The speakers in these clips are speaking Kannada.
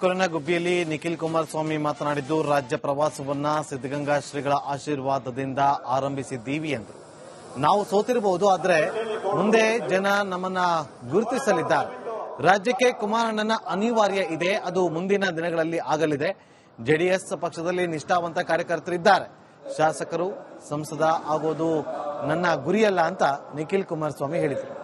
ತುಮಕೂರಿನ ಗುಬ್ಬಿಯಲ್ಲಿ ನಿಖಿಲ್ ಕುಮಾರಸ್ವಾಮಿ ಮಾತನಾಡಿದ್ದು, ರಾಜ್ಯ ಪ್ರವಾಸವನ್ನ ಸಿದ್ದಗಂಗಾ ಶ್ರೀಗಳ ಆಶೀರ್ವಾದದಿಂದ ಆರಂಭಿಸಿದ್ದೀವಿ ಎಂದು. ನಾವು ಸೋತಿರಬಹುದು, ಆದರೆ ಮುಂದೆ ಜನ ನಮ್ಮನ್ನ ಗುರುತಿಸಲಿದ್ದಾರೆ. ರಾಜ್ಯಕ್ಕೆ ಕುಮಾರಣ್ಣನ ಅನಿವಾರ್ಯ ಇದೆ, ಅದು ಮುಂದಿನ ದಿನಗಳಲ್ಲಿ ಆಗಲಿದೆ. ಜೆಡಿಎಸ್ ಪಕ್ಷದಲ್ಲಿ ನಿಷ್ಠಾವಂತ ಕಾರ್ಯಕರ್ತರಿದ್ದಾರೆ. ಶಾಸಕರು ಸಂಸದ ಆಗೋದು ನನ್ನ ಗುರಿಯಲ್ಲ ಅಂತ ನಿಖಿಲ್ ಕುಮಾರಸ್ವಾಮಿ ಹೇಳಿದರು.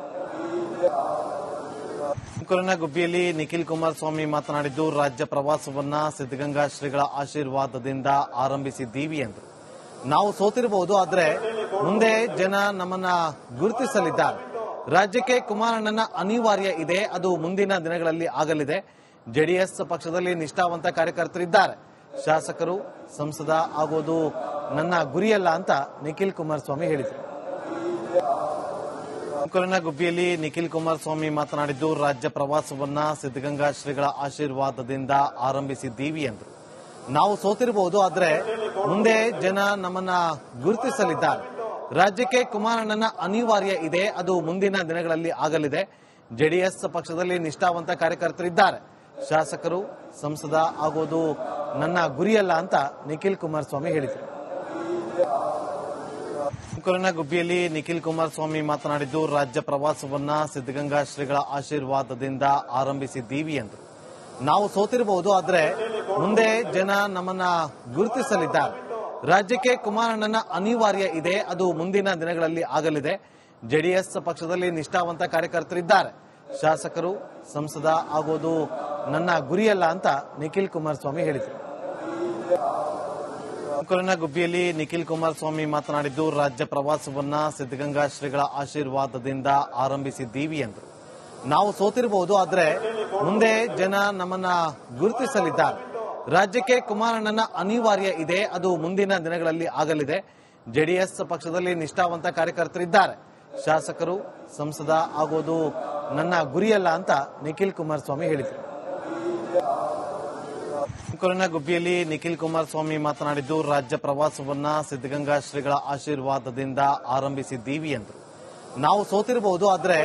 ತುಮಕೂರಿನ ಗುಬ್ಬಿಯಲ್ಲಿ ನಿಖಿಲ್ ಕುಮಾರಸ್ವಾಮಿ ಮಾತನಾಡಿದ್ದು, ರಾಜ್ಯ ಪ್ರವಾಸವನ್ನ ಸಿದ್ದಗಂಗಾ ಶ್ರೀಗಳ ಆಶೀರ್ವಾದದಿಂದ ಆರಂಭಿಸಿದ್ದೀವಿ ಎಂದರು ನಾವು ಸೋತಿರಬಹುದು, ಆದರೆ ಮುಂದೆ ಜನ ನಮ್ಮನ್ನ ಗುರುತಿಸಲಿದ್ದಾರೆ. ರಾಜ್ಯಕ್ಕೆ ಕುಮಾರಣ್ಣನ ಅನಿವಾರ್ಯ ಇದೆ, ಅದು ಮುಂದಿನ ದಿನಗಳಲ್ಲಿ ಆಗಲಿದೆ. ಜೆಡಿಎಸ್ ಪಕ್ಷದಲ್ಲಿ ನಿಷ್ಠಾವಂತ ಕಾರ್ಯಕರ್ತರಿದ್ದಾರೆ. ಶಾಸಕರು ಸಂಸದ ಆಗೋದು ನನ್ನ ಗುರಿಯಲ್ಲ ಅಂತ ನಿಖಿಲ್ ಕುಮಾರಸ್ವಾಮಿ ಹೇಳಿದರು. ತುಮಕೂರಿನ ಗುಬ್ಬಿಯಲ್ಲಿ ನಿಖಿಲ್ ಕುಮಾರಸ್ವಾಮಿ ಮಾತನಾಡಿದ್ದು, ರಾಜ್ಯ ಪ್ರವಾಸವನ್ನ ಸಿದ್ದಗಂಗಾ ಶ್ರೀಗಳ ಆಶೀರ್ವಾದದಿಂದ ಆರಂಭಿಸಿದ್ದೀವಿ ಎಂದರು ನಾವು ಸೋತಿರಬಹುದು ಆದರೆ ಮುಂದೆ ಜನ ನಮ್ಮನ್ನ ಗುರುತಿಸಲಿದ್ದಾರೆ. ರಾಜ್ಯಕ್ಕೆ ಕುಮಾರಣ್ಣನ ಅನಿವಾರ್ಯ ಇದೆ, ಅದು ಮುಂದಿನ ದಿನಗಳಲ್ಲಿ ಆಗಲಿದೆ. ಜೆಡಿಎಸ್ ಪಕ್ಷದಲ್ಲಿ ನಿಷ್ಠಾವಂತ ಕಾರ್ಯಕರ್ತರಿದ್ದಾರೆ. ಶಾಸಕರು ಸಂಸದ ಆಗೋದು ನನ್ನ ಗುರಿಯಲ್ಲ ಅಂತ ನಿಖಿಲ್ ಕುಮಾರಸ್ವಾಮಿ ಹೇಳಿದರು. ತುಮಕೂರಿನ ಗುಬ್ಬಿಯಲ್ಲಿ ನಿಖಿಲ್ ಕುಮಾರಸ್ವಾಮಿ ಮಾತನಾಡಿದ್ದು, ರಾಜ್ಯ ಪ್ರವಾಸವನ್ನ ಸಿದ್ದಗಂಗಾ ಶ್ರೀಗಳ ಆಶೀರ್ವಾದದಿಂದ ಆರಂಭಿಸಿದ್ದೀವಿ ಎಂದು. ನಾವು ಸೋತಿರಬಹುದು, ಆದ್ರೆ ಮುಂದೆ ಜನ ನಮ್ಮನ್ನ ಗುರುತಿಸಲಿದ್ದಾರೆ. ರಾಜ್ಯಕ್ಕೆ ಕುಮಾರಣ್ಣನ ಅನಿವಾರ್ಯ ಇದೆ, ಅದು ಮುಂದಿನ ದಿನಗಳಲ್ಲಿ ಆಗಲಿದೆ. ಜೆಡಿಎಸ್ ಪಕ್ಷದಲ್ಲಿ ನಿಷ್ಠಾವಂತ ಕಾರ್ಯಕರ್ತರಿದ್ದಾರೆ. ಶಾಸಕರು ಸಂಸದ ಆಗೋದು ನನ್ನ ಗುರಿಯಲ್ಲ ಅಂತ ನಿಖಿಲ್ ಕುಮಾರಸ್ವಾಮಿ ಹೇಳಿದರು. ತುಮಕೂರಿನ ಗುಬ್ಬಿಯಲ್ಲಿ ನಿಖಿಲ್ ಕುಮಾರಸ್ವಾಮಿ ಮಾತನಾಡಿದ್ದು, ರಾಜ್ಯ ಪ್ರವಾಸವನ್ನ ಸಿದ್ದಗಂಗಾ ಶ್ರೀಗಳ ಆಶೀರ್ವಾದದಿಂದ ಆರಂಭಿಸಿದ್ದೀವಿ ಎಂದರು. ನಾವು ಸೋತಿರಬಹುದು, ಆದರೆ ಮುಂದೆ ಜನ ನಮ್ಮನ್ನ ಗುರುತಿಸಲಿದ್ದಾರೆ. ರಾಜ್ಯಕ್ಕೆ ಕುಮಾರಣ್ಣನ ಅನಿವಾರ್ಯ ಇದೆ, ಅದು ಮುಂದಿನ ದಿನಗಳಲ್ಲಿ ಆಗಲಿದೆ. ಜೆಡಿಎಸ್ ಪಕ್ಷದಲ್ಲಿ ನಿಷ್ಠಾವಂತ ಕಾರ್ಯಕರ್ತರಿದ್ದಾರೆ. ಶಾಸಕರು ಸಂಸದ ಆಗೋದು ನನ್ನ ಗುರಿಯಲ್ಲ ಅಂತ ನಿಖಿಲ್ ಕುಮಾರಸ್ವಾಮಿ ಹೇಳಿದರು. ತುಮಕೂರಿನ ಗುಬ್ಬಿಯಲ್ಲಿ ನಿಖಿಲ್ ಕುಮಾರಸ್ವಾಮಿ ಮಾತನಾಡಿದ್ದು, ರಾಜ್ಯ ಪ್ರವಾಸವನ್ನ ಸಿದ್ದಗಂಗಾ ಶ್ರೀಗಳ ಆಶೀರ್ವಾದದಿಂದ ಆರಂಭಿಸಿದ್ದೀವಿ ಎಂದರು ನಾವು ಸೋತಿರಬಹುದು, ಆದರೆ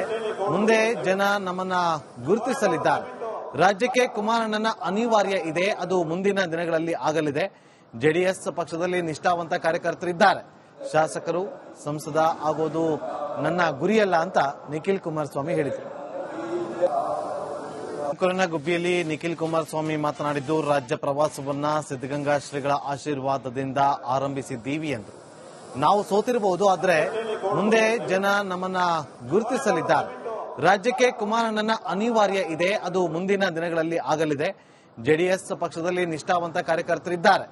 ಮುಂದೆ ಜನ ನಮ್ಮನ್ನ ಗುರುತಿಸಲಿದ್ದಾರೆ. ರಾಜ್ಯಕ್ಕೆ ಕುಮಾರಣ್ಣನ ಅನಿವಾರ್ಯ ಇದೆ, ಅದು ಮುಂದಿನ ದಿನಗಳಲ್ಲಿ ಆಗಲಿದೆ. ಜೆಡಿಎಸ್ ಪಕ್ಷದಲ್ಲಿ ನಿಷ್ಠಾವಂತ ಕಾರ್ಯಕರ್ತರಿದ್ದಾರೆ. ಶಾಸಕರು ಸಂಸದ ಆಗೋದು ನನ್ನ ಗುರಿಯಲ್ಲ ಅಂತ ನಿಖಿಲ್ ಕುಮಾರಸ್ವಾಮಿ ಹೇಳಿದರು. ತುಮಕೂರಿನ ಗುಬ್ಬಿಯಲ್ಲಿ ನಿಖಿಲ್ ಕುಮಾರಸ್ವಾಮಿ ಮಾತನಾಡಿದ್ದು, ರಾಜ್ಯ ಪ್ರವಾಸವನ್ನ ಸಿದ್ದಗಂಗಾ ಶ್ರೀಗಳ ಆಶೀರ್ವಾದದಿಂದ ಆರಂಭಿಸಿದ್ದೀವಿ ಎಂದು. ನಾವು ಸೋತಿರಬಹುದು, ಆದರೆ ಮುಂದೆ ಜನ ನಮ್ಮನ್ನ ಗುರುತಿಸಲಿದ್ದಾರೆ. ರಾಜ್ಯಕ್ಕೆ ಕುಮಾರಣ್ಣನ ಅನಿವಾರ್ಯ ಇದೆ, ಅದು ಮುಂದಿನ ದಿನಗಳಲ್ಲಿ ಆಗಲಿದೆ. ಜೆಡಿಎಸ್ ಪಕ್ಷದಲ್ಲಿ ನಿಷ್ಠಾವಂತ ಕಾರ್ಯಕರ್ತರಿದ್ದಾರೆ.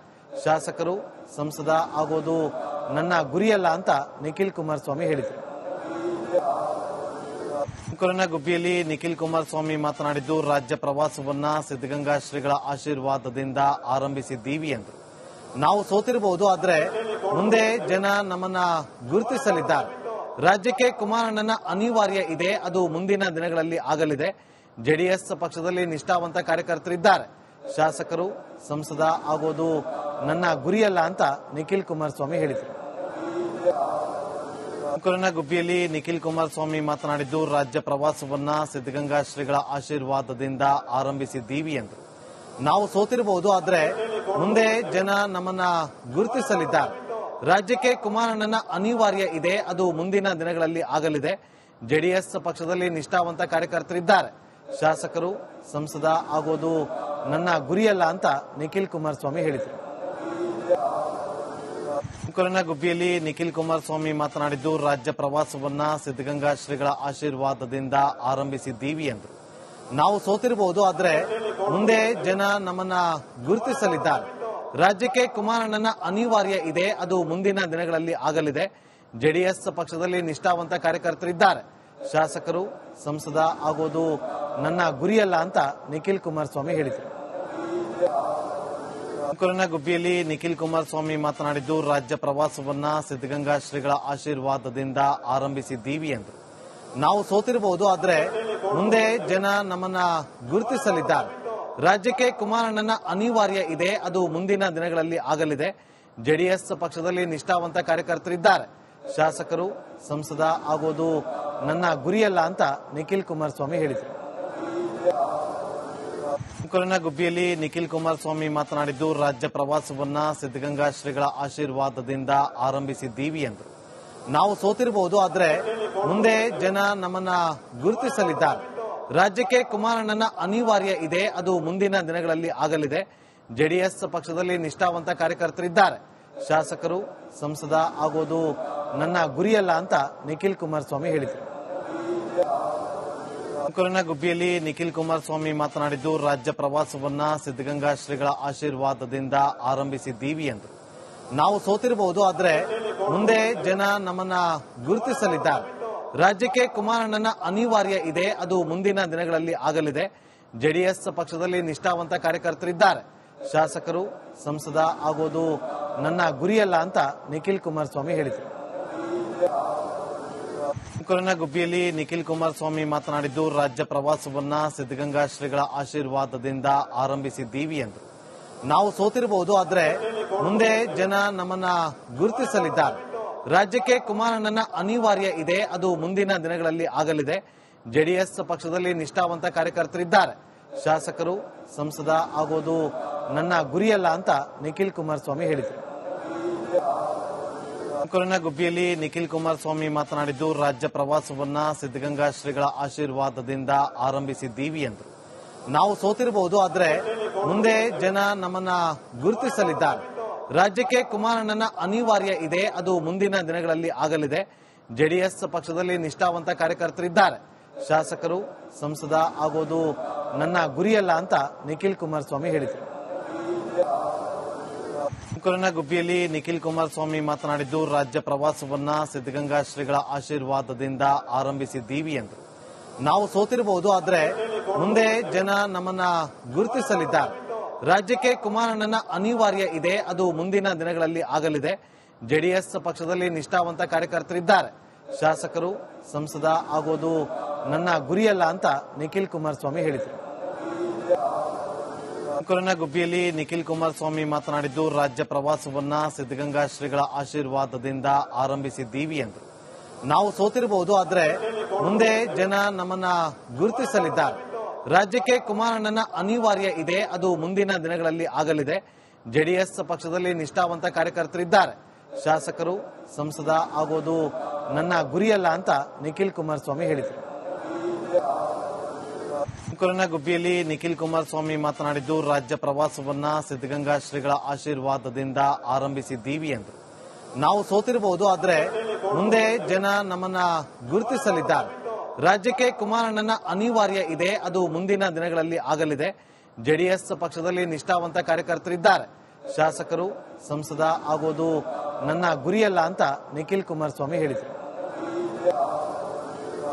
ಶಾಸಕರು ಸಂಸದ ಆಗೋದು ನನ್ನ ಗುರಿಯಲ್ಲ ಅಂತ ನಿಖಿಲ್ ಕುಮಾರಸ್ವಾಮಿ ಹೇಳಿದರು. ತುಮಕೂರಿನ ಗುಬ್ಬಿಯಲ್ಲಿ ನಿಖಿಲ್ ಕುಮಾರಸ್ವಾಮಿ ಮಾತನಾಡಿದ್ದು, ರಾಜ್ಯ ಪ್ರವಾಸವನ್ನ ಸಿದ್ದಗಂಗಾ ಶ್ರೀಗಳ ಆಶೀರ್ವಾದದಿಂದ ಆರಂಭಿಸಿದ್ದೀವಿ ಎಂದು. ನಾವು ಸೋತಿರಬಹುದು, ಆದರೆ ಮುಂದೆ ಜನ ನಮ್ಮನ್ನ ಗುರುತಿಸಲಿದ್ದಾರೆ. ರಾಜ್ಯಕ್ಕೆ ಕುಮಾರಣ್ಣನ ಅನಿವಾರ್ಯ ಇದೆ, ಅದು ಮುಂದಿನ ದಿನಗಳಲ್ಲಿ ಆಗಲಿದೆ. ಜೆಡಿಎಸ್ ಪಕ್ಷದಲ್ಲಿ ನಿಷ್ಠಾವಂತ ಕಾರ್ಯಕರ್ತರಿದ್ದಾರೆ ಶಾಸಕರು ಸಂಸದ ಆಗೋದು ನನ್ನ ಗುರಿಯಲ್ಲ ಅಂತ ನಿಖಿಲ್ ಕುಮಾರಸ್ವಾಮಿ ಹೇಳಿದರು. ತುಮಕೂರಿನ ಗುಬ್ಬಿಯಲ್ಲಿ ನಿಖಿಲ್ ಕುಮಾರಸ್ವಾಮಿ ಮಾತನಾಡಿದ್ದು, ರಾಜ್ಯ ಪ್ರವಾಸವನ್ನ ಸಿದ್ದಗಂಗಾ ಶ್ರೀಗಳ ಆಶೀರ್ವಾದದಿಂದ ಆರಂಭಿಸಿದ್ದೀವಿ ಎಂದರು ನಾವು ಸೋತಿರಬಹುದು, ಆದರೆ ಮುಂದೆ ಜನ ನಮ್ಮನ್ನ ಗುರುತಿಸಲಿದ್ದಾರೆ. ರಾಜ್ಯಕ್ಕೆ ಕುಮಾರಣ್ಣನ ಅನಿವಾರ್ಯ ಇದೆ, ಅದು ಮುಂದಿನ ದಿನಗಳಲ್ಲಿ ಆಗಲಿದೆ. ಜೆಡಿಎಸ್ ಪಕ್ಷದಲ್ಲಿ ನಿಷ್ಠಾವಂತ ಕಾರ್ಯಕರ್ತರಿದ್ದಾರೆ. ಶಾಸಕರು ಸಂಸದ ಆಗೋದು ನನ್ನ ಗುರಿಯಲ್ಲ ಅಂತ ನಿಖಿಲ್ ಕುಮಾರಸ್ವಾಮಿ ಹೇಳಿದರು. ತುಮಕೂರಿನ ಗುಬ್ಬಿಯಲ್ಲಿ ನಿಖಿಲ್ ಕುಮಾರಸ್ವಾಮಿ ಮಾತನಾಡಿದ್ದು, ರಾಜ್ಯ ಪ್ರವಾಸವನ್ನ ಸಿದ್ದಗಂಗಾ ಶ್ರೀಗಳ ಆಶೀರ್ವಾದದಿಂದ ಆರಂಭಿಸಿದ್ದೀವಿ ಎಂದರು ನಾವು ಸೋತಿರಬಹುದು ಆದರೆ ಮುಂದೆ ಜನ ನಮ್ಮನ್ನ ಗುರುತಿಸಲಿದ್ದಾರೆ. ರಾಜ್ಯಕ್ಕೆ ಕುಮಾರಣ್ಣನ ಅನಿವಾರ್ಯ ಇದೆ, ಅದು ಮುಂದಿನ ದಿನಗಳಲ್ಲಿ ಆಗಲಿದೆ. ಜೆಡಿಎಸ್ ಪಕ್ಷದಲ್ಲಿ ನಿಷ್ಠಾವಂತ ಕಾರ್ಯಕರ್ತರಿದ್ದಾರೆ. ಶಾಸಕರು ಸಂಸದ ಆಗೋದು ನನ್ನ ಗುರಿಯಲ್ಲ ಅಂತ ನಿಖಿಲ್ ಕುಮಾರಸ್ವಾಮಿ ಹೇಳಿದರು. ತುಮಕೂರಿನ ಗುಬ್ಬಿಯಲ್ಲಿ ನಿಖಿಲ್ ಕುಮಾರಸ್ವಾಮಿ ಮಾತನಾಡಿದ್ದು, ರಾಜ್ಯ ಪ್ರವಾಸವನ್ನ ಸಿದ್ದಗಂಗಾ ಶ್ರೀಗಳ ಆಶೀರ್ವಾದದಿಂದ ಆರಂಭಿಸಿದ್ದೀವಿ ಎಂದು. ನಾವು ಸೋತಿರಬಹುದು, ಆದರೆ ಮುಂದೆ ಜನ ನಮ್ಮನ್ನ ಗುರುತಿಸಲಿದ್ದಾರೆ. ರಾಜ್ಯಕ್ಕೆ ಕುಮಾರಣ್ಣನ ಅನಿವಾರ್ಯ ಇದೆ, ಅದು ಮುಂದಿನ ದಿನಗಳಲ್ಲಿ ಆಗಲಿದೆ. ಜೆಡಿಎಸ್ ಪಕ್ಷದಲ್ಲಿ ನಿಷ್ಠಾವಂತ ಕಾರ್ಯಕರ್ತರಿದ್ದಾರೆ. ಶಾಸಕರು ಸಂಸದ ಆಗೋದು ನನ್ನ ಗುರಿಯಲ್ಲ ಅಂತ ನಿಖಿಲ್ ಕುಮಾರಸ್ವಾಮಿ ಹೇಳಿದರು. ತುಮಕೂರಿನ ಗುಬ್ಬಿಯಲ್ಲಿ ನಿಖಿಲ್ ಕುಮಾರಸ್ವಾಮಿ ಮಾತನಾಡಿದ್ದು, ರಾಜ್ಯ ಪ್ರವಾಸವನ್ನ ಸಿದ್ದಗಂಗಾ ಶ್ರೀಗಳ ಆಶೀರ್ವಾದದಿಂದ ಆರಂಭಿಸಿದ್ದೀವಿ ಎಂದರು. ನಾವು ಸೋತಿರಬಹುದು, ಆದರೆ ಮುಂದೆ ಜನ ನಮ್ಮನ್ನ ಗುರುತಿಸಲಿದ್ದಾರೆ. ರಾಜ್ಯಕ್ಕೆ ಕುಮಾರಣ್ಣನ ಅನಿವಾರ್ಯ ಇದೆ, ಅದು ಮುಂದಿನ ದಿನಗಳಲ್ಲಿ ಆಗಲಿದೆ. ಜೆಡಿಎಸ್ ಪಕ್ಷದಲ್ಲಿ ನಿಷ್ಠಾವಂತ ಕಾರ್ಯಕರ್ತರಿದ್ದಾರೆ. ಶಾಸಕರು ಸಂಸದ ಆಗೋದು ನನ್ನ ಗುರಿಯಲ್ಲ ಅಂತ ನಿಖಿಲ್ ಕುಮಾರಸ್ವಾಮಿ ಹೇಳಿದರು. ತುಮಕೂರಿನ ಗುಬ್ಬಿಯಲ್ಲಿ ನಿಖಿಲ್ ಕುಮಾರಸ್ವಾಮಿ ಮಾತನಾಡಿದ್ದು, ರಾಜ್ಯ ಪ್ರವಾಸವನ್ನ ಸಿದ್ದಗಂಗಾ ಶ್ರೀಗಳ ಆಶೀರ್ವಾದದಿಂದ ಆರಂಭಿಸಿದ್ದೀವಿ ಎಂದು. ನಾವು ಸೋತಿರಬಹುದು, ಆದರೆ ಮುಂದೆ ಜನ ನಮ್ಮನ್ನ ಗುರುತಿಸಲಿದ್ದಾರೆ. ರಾಜ್ಯಕ್ಕೆ ಕುಮಾರಣ್ಣನ ಅನಿವಾರ್ಯ ಇದೆ, ಅದು ಮುಂದಿನ ದಿನಗಳಲ್ಲಿ ಆಗಲಿದೆ. ಜೆಡಿಎಸ್ ಪಕ್ಷದಲ್ಲಿ ನಿಷ್ಠಾವಂತ ಕಾರ್ಯಕರ್ತರಿದ್ದಾರೆ. ಶಾಸಕರು, ಸಂಸದ ಆಗೋದು ನನ್ನ ಗುರಿಯಲ್ಲ ಅಂತ ನಿಖಿಲ್ ಕುಮಾರಸ್ವಾಮಿ ಹೇಳಿದರು. ತುಮಕೂರಿನ ಗುಬ್ಬಿಯಲ್ಲಿ ನಿಖಿಲ್ ಕುಮಾರಸ್ವಾಮಿ ಮಾತನಾಡಿದ್ದು, ರಾಜ್ಯ ಪ್ರವಾಸವನ್ನ ಸಿದ್ದಗಂಗಾ ಶ್ರೀಗಳ ಆಶೀರ್ವಾದದಿಂದ ಆರಂಭಿಸಿದ್ದೀವಿ ಎಂದು. ನಾವು ಸೋತಿರಬಹುದು, ಆದರೆ ಮುಂದೆ ಜನ ನಮ್ಮನ್ನ ಗುರುತಿಸಲಿದ್ದಾರೆ. ರಾಜ್ಯಕ್ಕೆ ಕುಮಾರಣ್ಣನ ಅನಿವಾರ್ಯ ಇದೆ, ಅದು ಮುಂದಿನ ದಿನಗಳಲ್ಲಿ ಆಗಲಿದೆ. ಜೆಡಿಎಸ್ ಪಕ್ಷದಲ್ಲಿ ನಿಷ್ಠಾವಂತ ಕಾರ್ಯಕರ್ತರಿದ್ದಾರೆ. ಶಾಸಕರು ಸಂಸದ ಆಗೋದು ನನ್ನ ಗುರಿಯಲ್ಲ ಅಂತ ನಿಖಿಲ್ ಕುಮಾರಸ್ವಾಮಿ ಹೇಳಿದರು. ತುಮಕೂರಿನ ಗುಬ್ಬಿಯಲ್ಲಿ ನಿಖಿಲ್ ಕುಮಾರಸ್ವಾಮಿ ಮಾತನಾಡಿದ್ದು, ರಾಜ್ಯ ಪ್ರವಾಸವನ್ನ ಸಿದ್ದಗಂಗಾ ಶ್ರೀಗಳ ಆಶೀರ್ವಾದದಿಂದ ಆರಂಭಿಸಿದ್ದೀವಿ ಎಂದರು ನಾವು ಸೋತಿರಬಹುದು, ಆದರೆ ಮುಂದೆ ಜನ ನಮ್ಮನ್ನ ಗುರುತಿಸಲಿದ್ದಾರೆ. ರಾಜ್ಯಕ್ಕೆ ಕುಮಾರಣ್ಣನ ಅನಿವಾರ್ಯ ಇದೆ, ಅದು ಮುಂದಿನ ದಿನಗಳಲ್ಲಿ ಆಗಲಿದೆ. ಜೆಡಿಎಸ್ ಪಕ್ಷದಲ್ಲಿ ನಿಷ್ಠಾವಂತ ಕಾರ್ಯಕರ್ತರಿದ್ದಾರೆ. ಶಾಸಕರು ಸಂಸದ ಆಗೋದು ನನ್ನ ಗುರಿಯಲ್ಲ ಅಂತ ನಿಖಿಲ್ ಕುಮಾರಸ್ವಾಮಿ ಹೇಳಿದರು. ತುಮಕೂರಿನ ಗುಬ್ಬಿಯಲ್ಲಿ ನಿಖಿಲ್ ಕುಮಾರಸ್ವಾಮಿ ಮಾತನಾಡಿದ್ದು, ರಾಜ್ಯ ಪ್ರವಾಸವನ್ನ ಸಿದ್ದಗಂಗಾ ಶ್ರೀಗಳ ಆಶೀರ್ವಾದದಿಂದ ಆರಂಭಿಸಿದ್ದೀವಿ ಎಂದರು ನಾವು ಸೋತಿರಬಹುದು, ಆದರೆ ಮುಂದೆ ಜನ ನಮ್ಮನ್ನ ಗುರುತಿಸಲಿದ್ದಾರೆ. ರಾಜ್ಯಕ್ಕೆ ಕುಮಾರಣ್ಣನ ಅನಿವಾರ್ಯ ಇದೆ, ಅದು ಮುಂದಿನ ದಿನಗಳಲ್ಲಿ ಆಗಲಿದೆ. ಜೆಡಿಎಸ್ ಪಕ್ಷದಲ್ಲಿ ನಿಷ್ಠಾವಂತ ಕಾರ್ಯಕರ್ತರಿದ್ದಾರೆ. ಶಾಸಕರು ಸಂಸದ ಆಗೋದು ನನ್ನ ಗುರಿಯಲ್ಲ ಅಂತ ನಿಖಿಲ್ ಕುಮಾರಸ್ವಾಮಿ ಹೇಳಿದರು. ತುಮಕೂರಿನ ಗುಬ್ಬಿಯಲ್ಲಿ ನಿಖಿಲ್ ಕುಮಾರಸ್ವಾಮಿ ಮಾತನಾಡಿದ್ದು, ರಾಜ್ಯ ಪ್ರವಾಸವನ್ನ ಸಿದ್ದಗಂಗಾ ಶ್ರೀಗಳ ಆಶೀರ್ವಾದದಿಂದ ಆರಂಭಿಸಿದ್ದೀವಿ ಎಂದು. ನಾವು ಸೋತಿರಬಹುದು, ಆದ್ರೆ ಮುಂದೆ ಜನ ನಮ್ಮನ್ನ ಗುರುತಿಸಲಿದ್ದಾರೆ. ರಾಜ್ಯಕ್ಕೆ ಕುಮಾರಣ್ಣನ ಅನಿವಾರ್ಯ ಇದೆ, ಅದು ಮುಂದಿನ ದಿನಗಳಲ್ಲಿ ಆಗಲಿದೆ. ಜೆಡಿಎಸ್ ಪಕ್ಷದಲ್ಲಿ ನಿಷ್ಠಾವಂತ ಕಾರ್ಯಕರ್ತರಿದ್ದಾರೆ. ಶಾಸಕರು ಸಂಸದ ಆಗೋದು ನನ್ನ ಗುರಿಯಲ್ಲ ಅಂತ ನಿಖಿಲ್ ಕುಮಾರಸ್ವಾಮಿ ಹೇಳಿದರು. ತುಮಕೂರಿನ ಗುಬ್ಬಿಯಲ್ಲಿ ನಿಖಿಲ್ ಕುಮಾರಸ್ವಾಮಿ ಮಾತನಾಡಿದ್ದು, ರಾಜ್ಯ ಪ್ರವಾಸವನ್ನ ಸಿದ್ದಗಂಗಾ ಶ್ರೀಗಳ ಆಶೀರ್ವಾದದಿಂದ ಆರಂಭಿಸಿದ್ದೀವಿ ಎಂದು. ನಾವು ಸೋತಿರಬಹುದು, ಆದರೆ ಮುಂದೆ ಜನ ನಮ್ಮನ್ನ ಗುರುತಿಸಲಿದ್ದಾರೆ. ರಾಜ್ಯಕ್ಕೆ ಕುಮಾರಣ್ಣನ ಅನಿವಾರ್ಯ ಇದೆ, ಅದು ಮುಂದಿನ ದಿನಗಳಲ್ಲಿ ಆಗಲಿದೆ. ಜೆಡಿಎಸ್ ಪಕ್ಷದಲ್ಲಿ ನಿಷ್ಠಾವಂತ ಕಾರ್ಯಕರ್ತರಿದ್ದಾರೆ. ಶಾಸಕರು ಸಂಸದ ಆಗೋದು ನನ್ನ ಗುರಿಯಲ್ಲ ಅಂತ ನಿಖಿಲ್ ಕುಮಾರಸ್ವಾಮಿ ಹೇಳಿದರು.